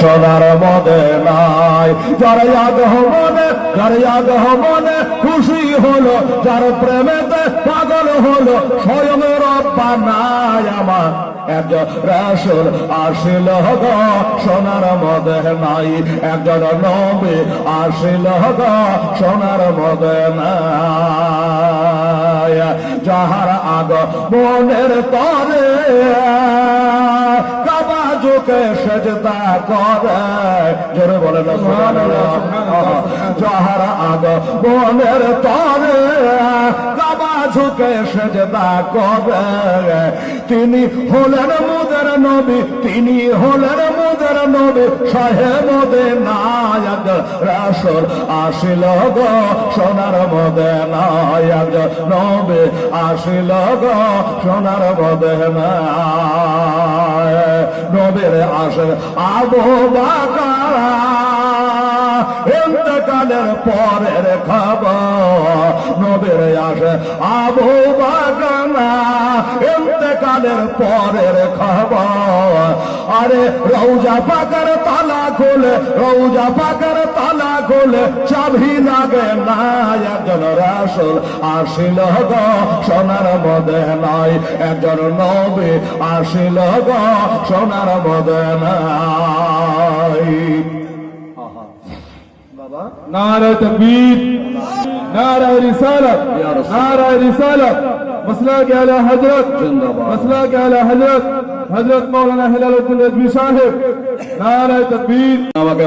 সোনার মদে নাই। যার আগ্রহ মনে যার আগ্রহ মনে খুশি হলো, যার প্রেমেতে পাগল হলো, স্বয়ং রব্বা নাই আমার। একজন রাসুল আসিল গ, সোনার মদে নাই। একজন নবী আসিল গ, সোনার মদে নাই। যাহার আগ মনের তরে সেজদা করে। জোরে বলে না সুবহানাল্লাহ। যাহার আগ মনের তরে কাবা ঝুঁকে সেজদা করে। তিনি হলেন মুদের নবী তিনি হলেন মুদের নবী। সাহে মদে নায়ক রাসুল আসিল গো সোনার মদে নায়ক নবী আসিল গো সোনার মদে নায় নবীর আসে আবু বাকার ইন্তকালের পরের খবর আসে। আবু ইন্তকালের পরের খবর। আরে রৌজা পাকার তালা খোলে রৌজা পাকার তালা বলে চাবি লাগে না একজন রাসুল আসিল গ সোনার মদে নয় একজন নবী আসিল গ সোনার মদে নয় নারায় তকবীর নারায় রিসালত নারায় সাহেব নারায় তকবীর। আমাকে